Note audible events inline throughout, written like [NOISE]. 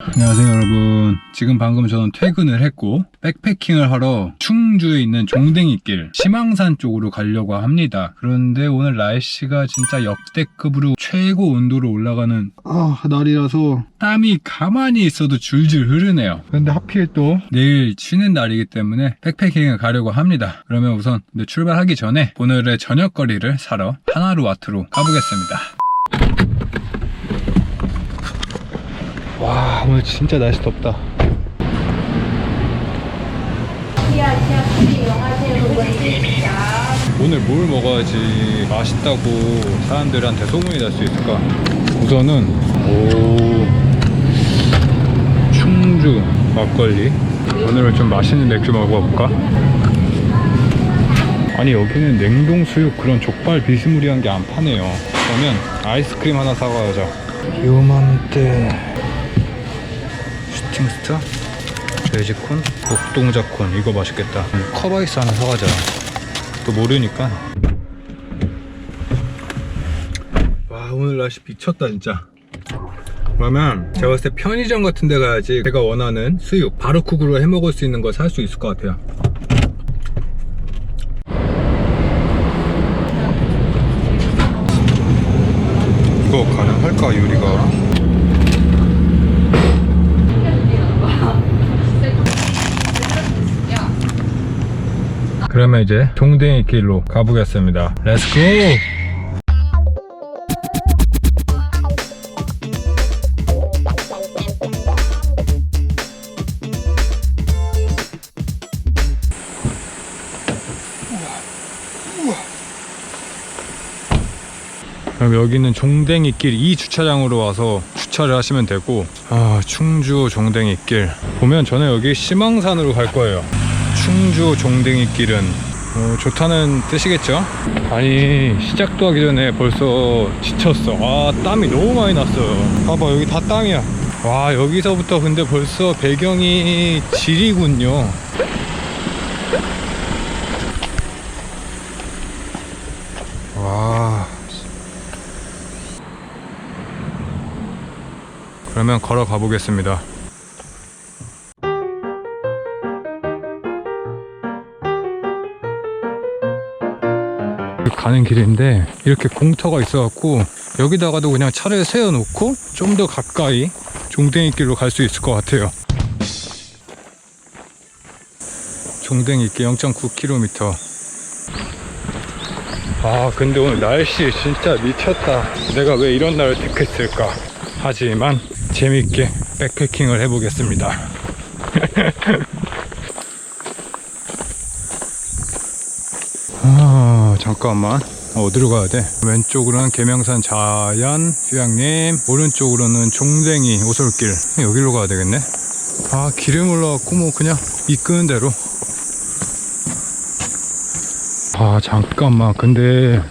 안녕하세요 여러분. 지금 방금 저는 퇴근을 했고 백패킹을 하러 충주에 있는 종댕이길 심항산 쪽으로 가려고 합니다. 그런데 오늘 날씨가 진짜 역대급으로 최고 온도로 올라가는 아, 날이라서 땀이 가만히 있어도 줄줄 흐르네요. 근데 하필 또 내일 쉬는 날이기 때문에 백패킹을 가려고 합니다. 그러면 우선 근데 출발하기 전에 오늘의 저녁거리를 사러 하나루와트로 가보겠습니다 와 오늘 진짜 날씨 덥다. 오늘 뭘 먹어야지 맛있다고 사람들한테 소문이 날 수 있을까? 우선은 오 충주 막걸리. 오늘은 좀 맛있는 맥주 먹어볼까? 아니 여기는 냉동 수육 그런 족발 비스무리한 게 안 파네요. 그러면 아이스크림 하나 사가자. 요맘때 슈팅스타? 돼지콘? 복동자콘. 이거 맛있겠다. 컵아이스 하나 사가자. 또 모르니까. 와 오늘 날씨 미쳤다 진짜. 그러면 제가 봤을 때 편의점 같은 데 가야지 제가 원하는 수육 바르쿡으로 해먹을 수 있는 거 살 수 있을 것 같아요. 이거 가능할까 요리가 그러면 이제 동댕이 길로 가보겠습니다. 렛츠고! 그럼 여기는 종댕이길 이 주차장으로 와서 주차를 하시면 되고 아 충주 종댕이길 보면 저는 여기 심왕산으로 갈 거예요 충주 종댕이길은 어, 좋다는 뜻이겠죠? 아니 시작도 하기 전에 벌써 지쳤어. 아 땀이 너무 많이 났어요. 봐봐 여기 다 땀이야. 와 여기서부터 근데 벌써 배경이 질이군요. 와. 그러면 걸어가 보겠습니다 가는 길인데 이렇게 공터가 있어갖고 여기다가도 그냥 차를 세워놓고 좀 더 가까이 종댕이 길로 갈 수 있을 것 같아요. 종댕이 길 0.9km 아 근데 오늘 날씨 진짜 미쳤다. 내가 왜 이런 날을 택했을까? 하지만 재밌게 백패킹을 해보겠습니다 [LAUGHS] 잠깐만. 어디로 가야 돼? 왼쪽으로는 계명산 자연 휴양림. 오른쪽으로는 종댕이 오솔길. 여기로 가야 되겠네. 아 길을 몰라갖고 뭐 그냥 이끄는 대로. 아 잠깐만. 근데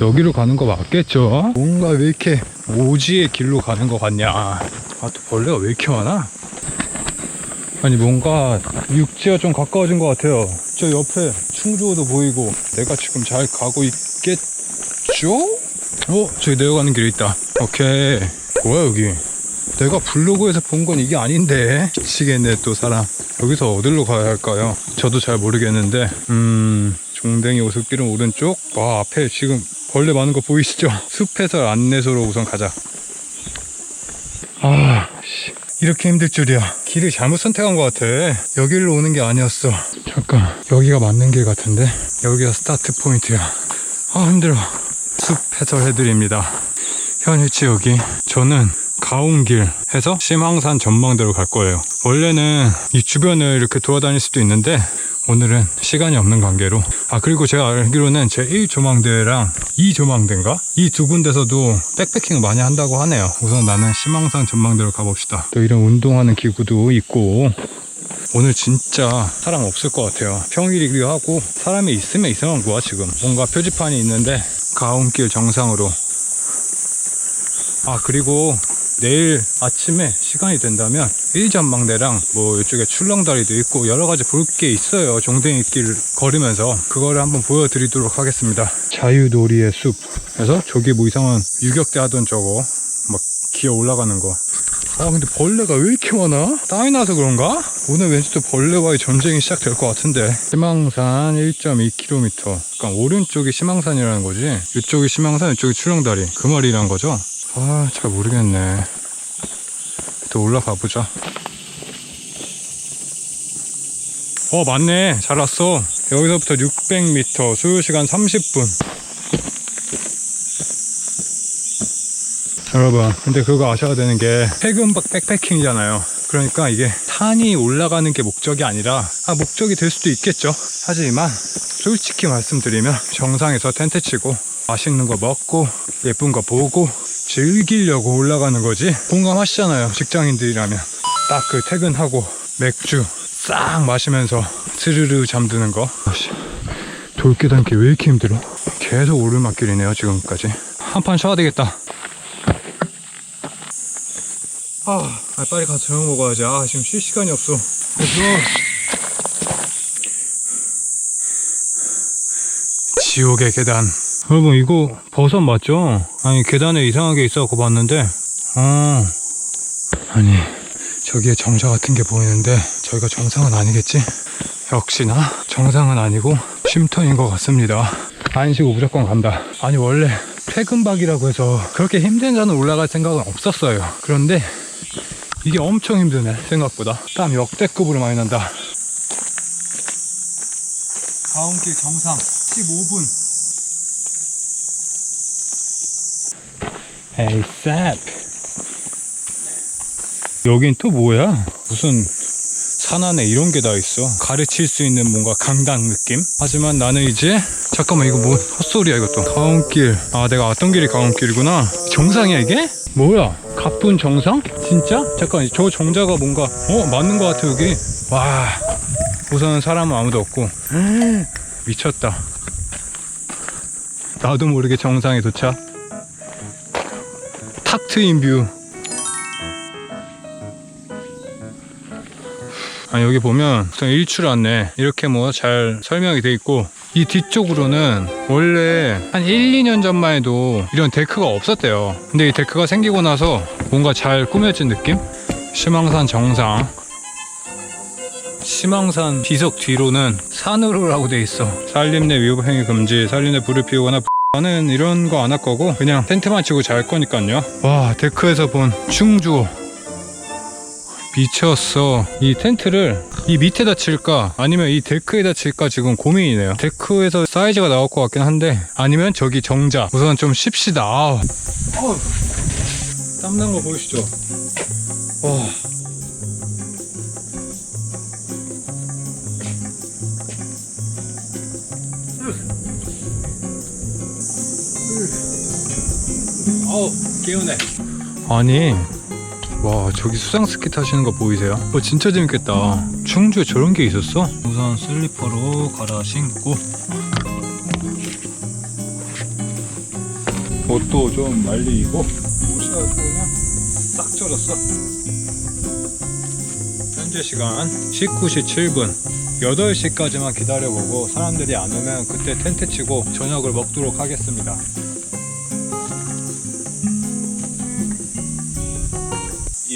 여기로 가는 거 맞겠죠? 뭔가 왜 이렇게 오지의 길로 가는 거 같냐? 아 또 벌레가 왜 이렇게 많아? 아니 뭔가 육지와 좀 가까워진 것 같아요. 저 옆에 충주호도 보이고 내가 지금 잘 가고 있겠죠? 어? 저기 내려가는 길이 있다 오케이 뭐야 여기 내가 블로그에서 본 건 이게 아닌데 미치겠네 또 사람 여기서 어디로 가야 할까요? 저도 잘 모르겠는데 음 종댕이 오솔길은 오른쪽 와 앞에 지금 벌레 많은 거 보이시죠? 숲해설 안내소로 우선 가자 아 씨. 이렇게 힘들 줄이야. 길을 잘못 선택한 것 같아. 여기로 오는 게 아니었어. 잠깐, 여기가 맞는 길 같은데? 여기가 스타트 포인트야. 아, 힘들어. 숲 해설해드립니다. 현 위치 여기. 저는 가온길 해서 심항산 전망대로 갈 거예요. 원래는 이 주변을 이렇게 돌아다닐 수도 있는데, 오늘은 시간이 없는 관계로. 아 그리고 제가 알기로는 제 1조망대랑 2조망대인가? 이 두 군데서도 백패킹을 많이 한다고 하네요. 우선 나는 심항산 전망대로 가봅시다. 또 이런 운동하는 기구도 있고. 오늘 진짜 사람 없을 것 같아요. 평일이기도 하고 사람이 있으면 이상한 거야 지금. 뭔가 표지판이 있는데 가온길 정상으로. 아 그리고 내일 아침에 시간이 된다면 일전망대랑 뭐 이쪽에 출렁다리도 있고 여러 가지 볼 게 있어요. 종댕이길 걸으면서 그거를 한번 보여드리도록 하겠습니다. 자유놀이의 숲. 그래서 저기 뭐 이상한 유격대 하던 저거 막 기어 올라가는 거. 아 근데 벌레가 왜 이렇게 많아? 땀이 나서 그런가? 오늘 왠지 또 벌레와의 전쟁이 시작될 것 같은데. 희망산 1.2km 그러니까 오른쪽이 희망산이라는 거지? 이쪽이 희망산 이쪽이 출렁다리. 그 말이란 거죠? 아 잘 모르겠네. 또 올라가 보자. 어 맞네. 잘 왔어. 여기서부터 600m 소요시간 30분. 여러분 근데 그거 아셔야 되는 게 퇴근박 백패킹이잖아요. 그러니까 이게 산이 올라가는 게 목적이 아니라 아 목적이 될 수도 있겠죠. 하지만 솔직히 말씀드리면 정상에서 텐트 치고 맛있는 거 먹고 예쁜 거 보고 즐기려고 올라가는 거지? 공감하시잖아요 직장인들이라면. 딱 그 퇴근하고 맥주 싹 마시면서 스르르 잠드는 거. 아씨, 돌계단길 왜 이렇게 힘들어? 계속 오르막길이네요 지금까지. 한 판 쉬어야 되겠다. 아, 아, 빨리 가서 저녁 먹어야지. 아, 지금 쉴 시간이 없어. 그래서 지옥의 계단. 여러분, 이거 버섯 맞죠? 아니, 계단에 이상하게 있어갖고 봤는데, 어, 아니, 저기에 정자 같은 게 보이는데, 저희가 정상은 아니겠지? 역시나 정상은 아니고 쉼터인 것 같습니다. 안 쉬고 무조건 간다. 아니, 원래 퇴근박이라고 해서 그렇게 힘든 산을 올라갈 생각은 없었어요. 그런데 이게 엄청 힘드네 생각보다 땀 역대급으로 많이 난다 다음길 정상 15분 쌉 여긴 또 뭐야? 무슨 산 안에 이런 게 다 있어. 가르칠 수 있는 뭔가 강당 느낌? 하지만 나는 이제 잠깐만 이거 뭐 헛소리야 이것도. 가온길. 아 내가 왔던 길이 가온길이구나. 정상이야 이게? 뭐야? 가쁜 정상? 진짜? 잠깐 저 정자가 뭔가 어 맞는 것 같아 여기. 와. 우선은 사람은 아무도 없고. 미쳤다. 나도 모르게 정상에 도착 탁 트인 뷰 아, 여기 보면 우선 일출 안내 이렇게 뭐 잘 설명이 돼 있고 이 뒤쪽으로는 원래 한 1, 2년 전만 해도 이런 데크가 없었대요. 근데 이 데크가 생기고 나서 뭔가 잘 꾸며진 느낌? 심왕산 정상. 심왕산 비석 뒤로는 산으로라고 돼 있어. 산림 내 위협행위 금지, 산림 내 불을 피우거나 나는 이런 거 안 할 거고 그냥 텐트만 치고 잘 거니까요. 와 데크에서 본 충주 미쳤어. 이 텐트를 이 밑에다 칠까 아니면 이 데크에다 칠까 지금 고민이네요. 데크에서 사이즈가 나올 것 같긴 한데 아니면 저기 정자. 우선 좀 쉽시다. 땀난 거 보이시죠? 와. 아우 개운해. 아니 와 저기 수상스키 타시는 거 보이세요? 어 진짜 재밌겠다 충주에 저런 게 있었어? 우선 슬리퍼로 갈아 신고 옷도 좀 말리고 옷이 아주 그냥 딱 젖었어 현재 시간 19시 7분 8시까지만 기다려보고 사람들이 안 오면 그때 텐트 치고 저녁을 먹도록 하겠습니다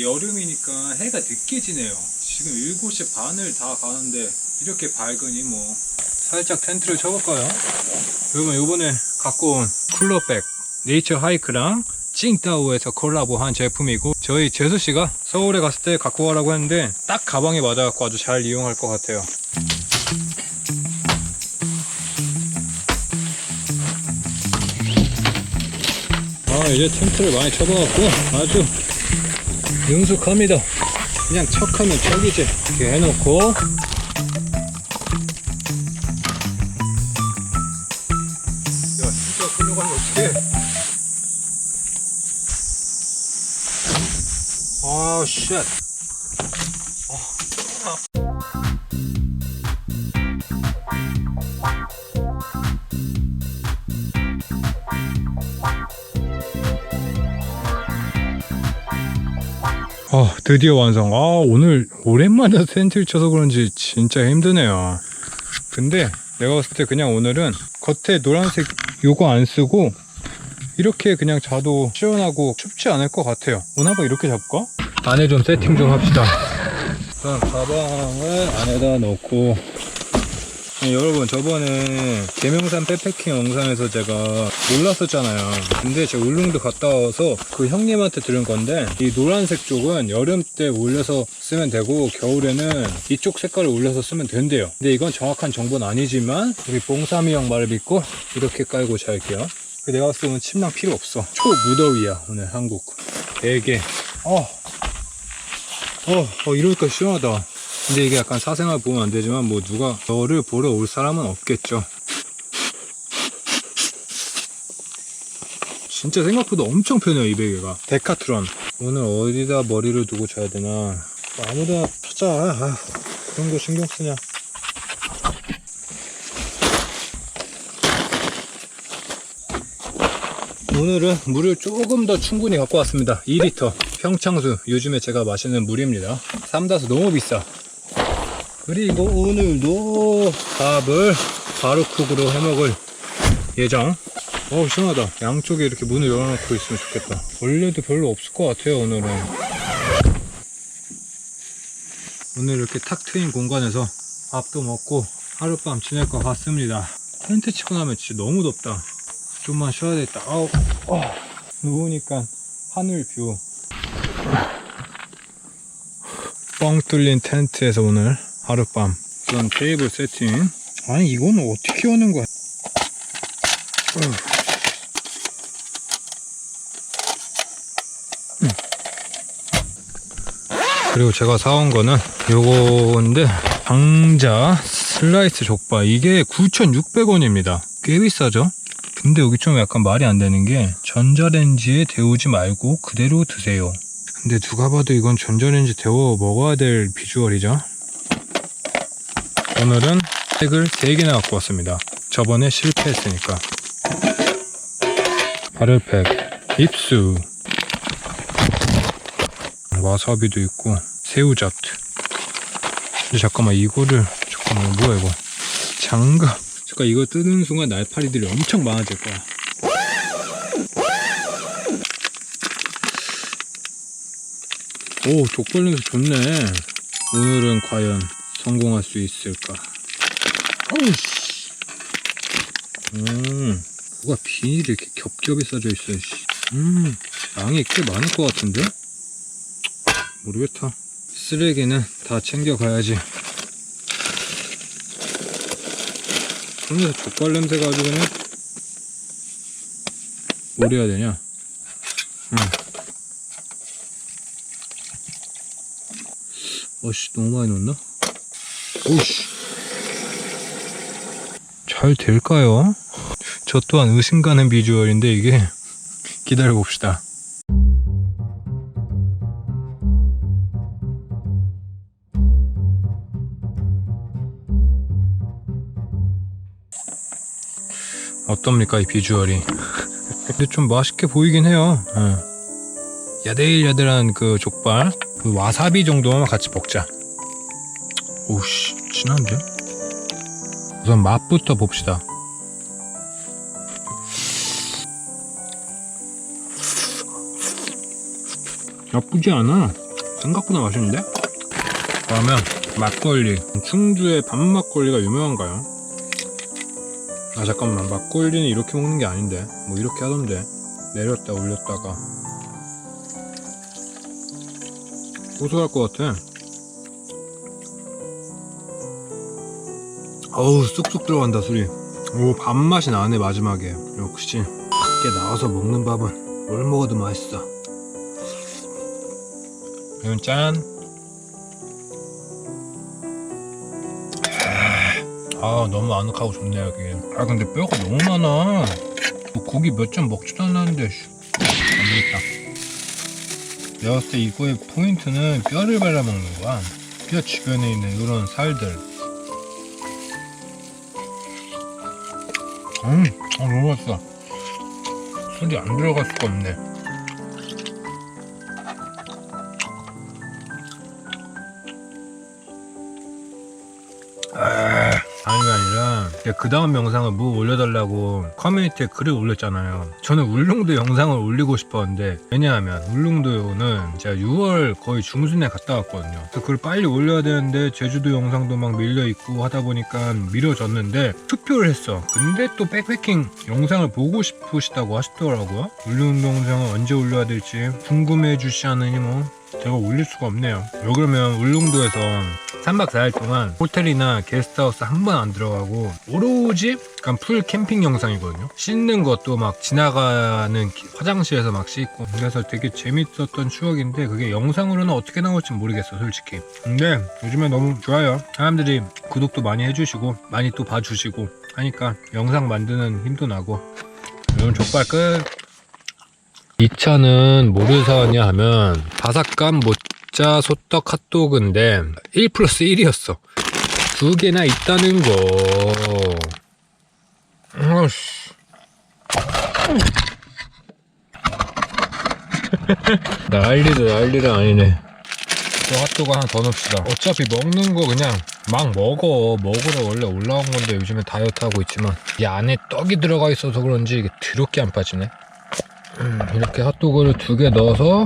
여름이니까 해가 늦게 지네요. 지금 7시 반을 다 가는데 이렇게 밝으니 뭐 살짝 텐트를 쳐볼까요? 여러분 요번에 갖고 온 쿨러백 네이처 하이크랑 찡따오에서 콜라보한 제품이고 저희 재수씨가 서울에 갔을 때 갖고 가라고 했는데 딱 가방에 맞아갖고 아주 잘 이용할 것 같아요. 아 이제 텐트를 많이 쳐봐갖고 아주 능숙합니다. 그냥 척하면 척이지. 이렇게 해놓고 야진 드디어 완성. 아, 오늘 오랜만에 [LAUGHS] 텐트를 쳐서 그런지 진짜 힘드네요. 근데 내가 봤을 때 그냥 오늘은 겉에 노란색 요거 안 쓰고 이렇게 그냥 자도 시원하고 춥지 않을 것 같아요. 오늘 한번 이렇게 잡을까? 안에 좀 세팅 좀 합시다. [LAUGHS] 일단 가방을 안에다 넣고 네, 여러분 저번에 계명산 백패킹 영상에서 제가 올랐었잖아요. 근데 제가 울릉도 갔다 와서 그 형님한테 들은 건데 이 노란색 쪽은 여름 때 올려서 쓰면 되고 겨울에는 이쪽 색깔을 올려서 쓰면 된대요. 근데 이건 정확한 정보는 아니지만 우리 뽕삼이 형 말을 믿고 이렇게 깔고 잘게요. 내가 봤을 때 오늘 침낭 필요 없어. 초무더위야 오늘 한국. 되게. 어, 어, 어 이러니까 시원하다 근데 이게 약간 사생활 보면 안 되지만 뭐 누가 너를 보러 올 사람은 없겠죠. 진짜 생각보다 엄청 편해요 이 베개가. 데카트론. 오늘 어디다 머리를 두고 자야 되나. 뭐 아무데나 찾아. 아, 그런 거 신경 쓰냐. 오늘은 물을 조금 더 충분히 갖고 왔습니다. 2리터. 평창수. 요즘에 제가 마시는 물입니다. 삼다수 너무 비싸. 그리고 오늘도 밥을 바로쿡으로 해먹을 예정. 어 시원하다. 양쪽에 이렇게 문을 열어놓고 있으면 좋겠다. 원래도 별로 없을 것 같아요 오늘은. 오늘 이렇게 탁 트인 공간에서 밥도 먹고 하룻밤 지낼 것 같습니다. 텐트 치고 나면 진짜 너무 덥다. 좀만 쉬어야겠다. 아우, 어, 누우니까 하늘 뷰. 뻥 뚫린 텐트에서 오늘 하룻밤. 그런 테이블 세팅. 아니 이거는 어떻게 오는 거야? 어휴. 음. 그리고 제가 사온 거는 요건데 방자 슬라이스 족발 이게 9,600원입니다. 꽤 비싸죠? 근데 여기 좀 약간 말이 안 되는 게 전자레인지에 데우지 말고 그대로 드세요. 근데 누가 봐도 이건 전자레인지 데워 먹어야 될 비주얼이죠 오늘은 색을 3개나 갖고 왔습니다. 저번에 실패했으니까. 바를팩, 입수, 와사비도 있고, 새우잡트. 근데 잠깐만, 이거를, 잠깐만, 뭐야, 이거. 장갑. 잠깐, 이거 뜯는 순간 날파리들이 엄청 많아질 거야. 오, 족발 냄새 좋네. 오늘은 과연 성공할 수 있을까? 어우씨. 음, 뭐가 비닐이 이렇게 겹겹이 싸져 있어, 씨. 음, 양이 꽤 많을 것 같은데? 모르겠다. 쓰레기는 다 챙겨가야지. 근데 족발 냄새가 아주 그냥. 뭘 해야 되냐? 음. 어씨, 너무 많이 넣었나? 오씨. 잘 될까요? 저 또한 의심 가는 비주얼인데 이게 기다려 봅시다. 어떻습니까 이 비주얼이? 근데 좀 맛있게 보이긴 해요. 예. 야들야들한 그 족발, 그 와사비 정도만 같이 먹자. 오씨 진한데? 우선 맛부터 봅시다. 나쁘지 않아. 생각보다 맛있는데? 그러면 막걸리. 충주의 밤막걸리가 유명한가요? 아 잠깐만. 막걸리는 이렇게 먹는 게 아닌데. 뭐 이렇게 하던데. 내렸다 올렸다가. 고소할 것 같아 어우 쑥쑥 들어간다 술이. 오 밥맛이 나네 마지막에. 역시 밖에 나와서 먹는 밥은 뭘 먹어도 맛있어. 이건 짠. 아, 너무 아늑하고 좋네 여기. 아 근데 뼈가 너무 많아. 뭐 고기 몇 점 먹지도 않았는데 씨. 안되겠다. 내가 봤을 때 이거의 포인트는 뼈를 발라 먹는 거야. 뼈 주변에 있는 이런 살들 음, 아, 너무 맛있어. 술이 안 들어갈 수가 없네. 그 다음 영상을 뭐 올려달라고 커뮤니티에 글을 올렸잖아요. 저는 울릉도 영상을 올리고 싶었는데 왜냐하면 울릉도는 제가 6월 거의 중순에 갔다 왔거든요. 그래서 그걸 빨리 올려야 되는데 제주도 영상도 막 밀려 있고 하다 보니까 미뤄졌는데 투표를 했어. 근데 또 백패킹 영상을 보고 싶으시다고 하시더라고요. 울릉도 영상을 언제 올려야 될지 궁금해 주시하느니 뭐 제가 올릴 수가 없네요. 왜 그러면 울릉도에서 3박 4일 동안 호텔이나 게스트하우스 한 번 안 들어가고 오로지 약간 풀 캠핑 영상이거든요. 씻는 것도 막 지나가는 기- 화장실에서 막 씻고 그래서 되게 재밌었던 추억인데 그게 영상으로는 어떻게 나올지 모르겠어 솔직히. 근데 요즘에 너무 좋아요. 사람들이 구독도 많이 해주시고 많이 또 봐주시고 하니까 영상 만드는 힘도 나고 오늘 족발 끝. 이 차는 뭐를 사왔냐 하면 바삭감 모짜 소떡 핫도그인데 1 플러스 1이었어. 두 개나 있다는 거. 난리도 난리가 아니네. 또 핫도그 하나 더 넣읍시다. 어차피 먹는 거 그냥 막 먹어. 먹으러 원래 올라온 건데 요즘에 다이어트 하고 있지만 이 안에 떡이 들어가 있어서 그런지 이게 더럽게 안 빠지네. 음, 이렇게 핫도그를 두 개 넣어서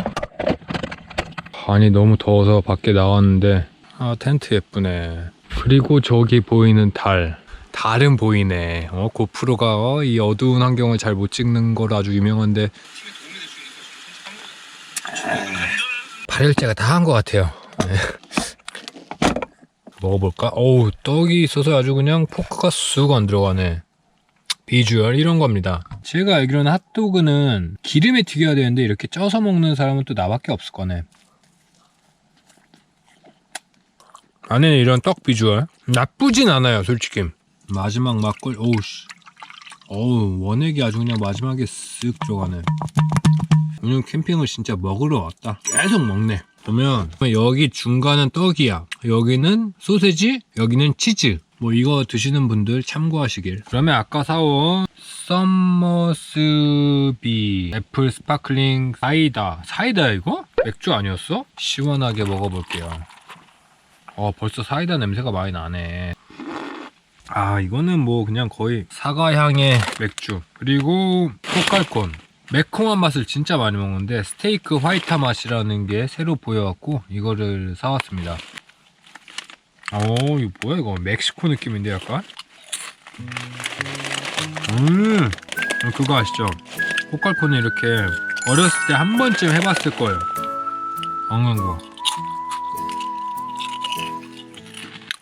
아니 너무 더워서 밖에 나왔는데 아 텐트 예쁘네 그리고 저기 보이는 달 달은 보이네 어 고프로가 어, 이 어두운 환경을 잘 못 찍는 거로 아주 유명한데 발열제가 다 한 것 같아요 네. 먹어볼까? 어우 떡이 있어서 아주 그냥 포크가 쑥 안 들어가네 비주얼 이런 겁니다. 제가 알기로는 핫도그는 기름에 튀겨야 되는데 이렇게 쪄서 먹는 사람은 또 나밖에 없을 거네. 안에는 이런 떡 비주얼 나쁘진 않아요, 솔직히. 마지막 막걸 오우씨, 어우 원액이 아주 그냥 마지막에 쓱 들어가네. 오늘 캠핑을 진짜 먹으러 왔다. 계속 먹네. 보면 여기 중간은 떡이야. 여기는 소세지, 여기는 치즈. 뭐 이거 드시는 분들 참고하시길. 그러면 아까 사온 썸머스비 애플 스파클링 사이다. 사이다 이거? 맥주 아니었어? 시원하게 먹어볼게요. 어 벌써 사이다 냄새가 많이 나네. 아 이거는 뭐 그냥 거의 사과 향의 맥주. 그리고 포칼콘. 매콤한 맛을 진짜 많이 먹는데 스테이크 화이트 맛이라는 게 새로 보여갖고 이거를 사왔습니다. 어 이거 뭐야 이거 멕시코 느낌인데 약간? 음 그거 아시죠? 포칼콘을 이렇게 어렸을 때 한 번쯤 해봤을 거예요. 먹는 거.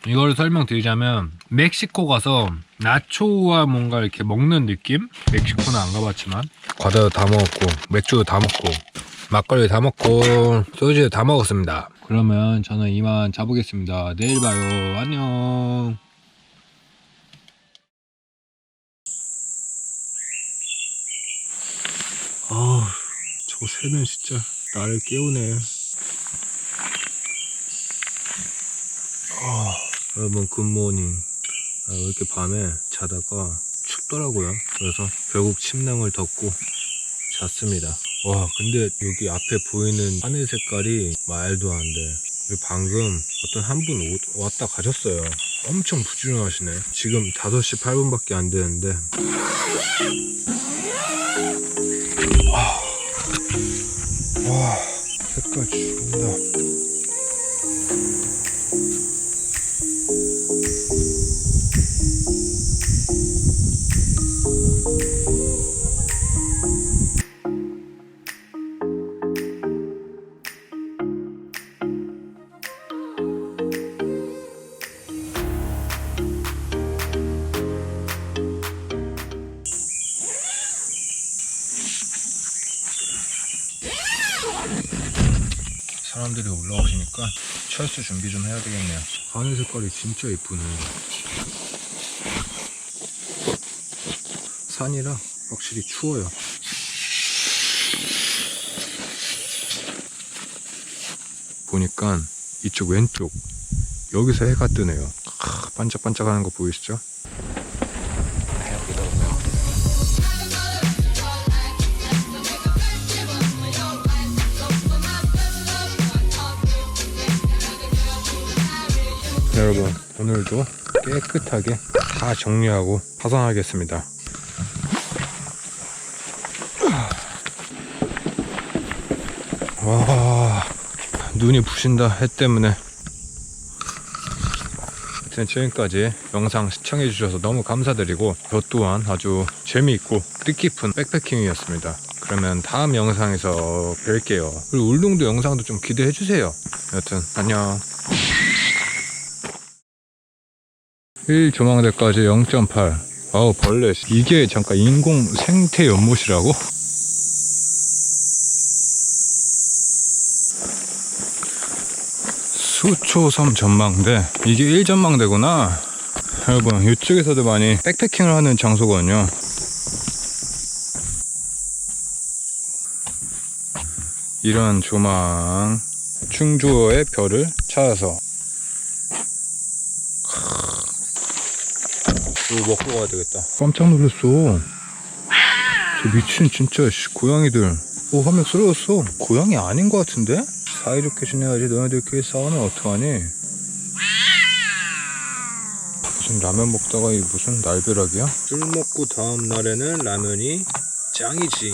이거를 설명드리자면 멕시코 가서 나초와 뭔가 이렇게 먹는 느낌? 멕시코는 안 가봤지만 과자도 다 먹었고 맥주도 다 먹고 막걸리 다 먹고 소주 다 먹었습니다. 그러면 저는 이만 자보겠습니다. 내일 봐요. 안녕. 아, 저 새는 진짜 나를 깨우네. 아, 여러분 굿모닝. 아, 왜 이렇게 밤에 자다가 춥더라고요. 그래서 결국 침낭을 덮고 잤습니다. 와, 근데 여기 앞에 보이는 하늘 색깔이 말도 안 돼. 그리고 방금 어떤 한 분 왔다 가셨어요. 엄청 부지런하시네. 지금 5시 8분밖에 안 되는데. 와, 와, 색깔 죽는다. 색깔이 진짜 예쁘네. 산이라 확실히 추워요. 보니까 이쪽 왼쪽 여기서 해가 뜨네요. 아, 반짝반짝 하는 거 보이시죠? 오늘도 깨끗하게 다 정리하고 파산하겠습니다. 와 눈이 부신다 해 때문에. 아무튼 지금까지 영상 시청해 주셔서 너무 감사드리고 저 또한 아주 재미있고 뜻깊은 백패킹이었습니다. 그러면 다음 영상에서 뵐게요. 그리고 울릉도 영상도 좀 기대해 주세요. 여튼 안녕 1 조망대까지 0.8 아우 벌레. 이게 잠깐 인공 생태 연못이라고? 수초섬 전망대. 이게 1전망대구나. 여러분 이쪽에서도 많이 백패킹을 하는 장소거든요. 이런 조망. 충주어의 별을 찾아서 이거 먹고 가야 되겠다. 깜짝 놀랐어. 저 미친 진짜 씨, 고양이들. 오한명 쓰러졌어. 고양이 아닌 것 같은데? 사이좋게 지내야지 너네들끼리 싸우면 어떡하니? 무슨 라면 먹다가 이 무슨 날벼락이야? 술 먹고 다음 날에는 라면이 짱이지.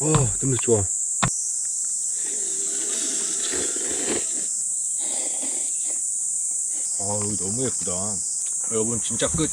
와 냄새 좋아. 아 여기 너무 예쁘다 여러분 진짜 끝